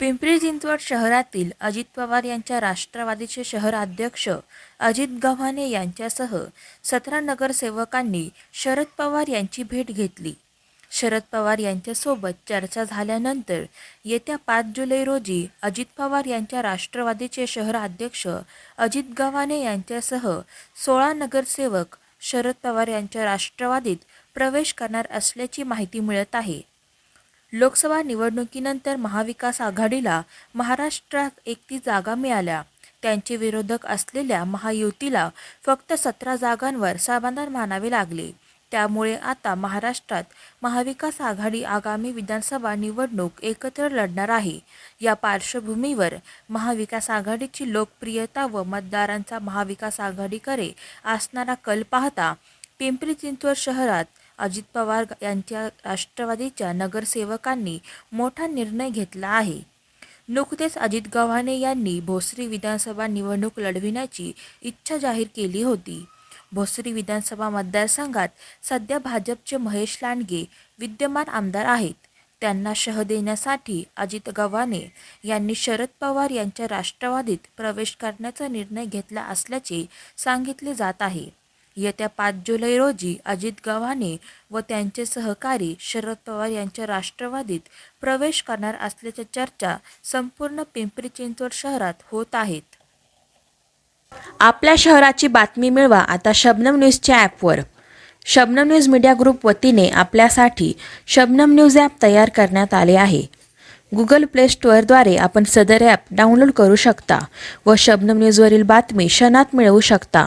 पिंपरी चिंचवड शहरातील अजित पवार यांच्या राष्ट्रवादीचे शहराध्यक्ष अजित गव्हाणे यांच्यासह सतरा नगरसेवकांनी शरद पवार यांची भेट घेतली. शरद पवार यांच्यासोबत चर्चा झाल्यानंतर येत्या पाच जुलै रोजी अजित पवार यांच्या राष्ट्रवादीचे शहराध्यक्ष अजित गव्हाणे यांच्यासह सोळा नगरसेवक शरद पवार यांच्या राष्ट्रवादीत प्रवेश करणार असल्याची माहिती मिळत आहे. लोकसभा निवडणुकीनंतर महाविकास आघाडीला महाराष्ट्रात एकतीस जागा मिळाल्या. त्यांचे विरोधक असलेल्या महायुतीला फक्त सतरा जागांवर समाधान मानावे लागले. त्यामुळे आता महाराष्ट्रात महाविकास आघाडी आगामी विधानसभा निवडणूक एकत्र लढणार आहे. या पार्श्वभूमीवर महाविकास आघाडीची लोकप्रियता व मतदारांचा महाविकास आघाडीकडे असणारा कल पाहता पिंपरी चिंचवड शहरात अजित पवार यांच्या राष्ट्रवादीच्या नगरसेवकांनी मोठा निर्णय घेतला आहे. नुकतेच अजित गव्हाणे यांनी भोसरी विधानसभा निवडणूक लढविण्याची इच्छा जाहीर केली होती. भोसरी विधानसभा मतदारसंघात सध्या भाजपचे महेश लांडगे विद्यमान आमदार आहेत. त्यांना शह देण्यासाठी अजित गव्हाणे यांनी शरद पवार यांच्या राष्ट्रवादीत प्रवेश करण्याचा निर्णय घेतला असल्याचे सांगितले जात आहे. येत्या पाच जुलै रोजी अजित गव्हाणे व त्यांचे सहकारी शरद पवार यांच्या राष्ट्रवादीत प्रवेश करणार असल्याच्या चर्चा संपूर्ण पिंपरी चिंचवड शहरात होत आहेत. आपल्या शहराची बातमी मिळवा आता शबनम न्यूजच्या ॲपवर. शबनम न्यूज मीडिया ग्रुप वतीने आपल्यासाठी शबनम न्यूज ॲप तयार करण्यात आले आहे. गुगल प्ले स्टोअरद्वारे आपण सदर ॲप डाउनलोड करू शकता व शबनम न्यूजवरील बातमी क्षणात मिळवू शकता.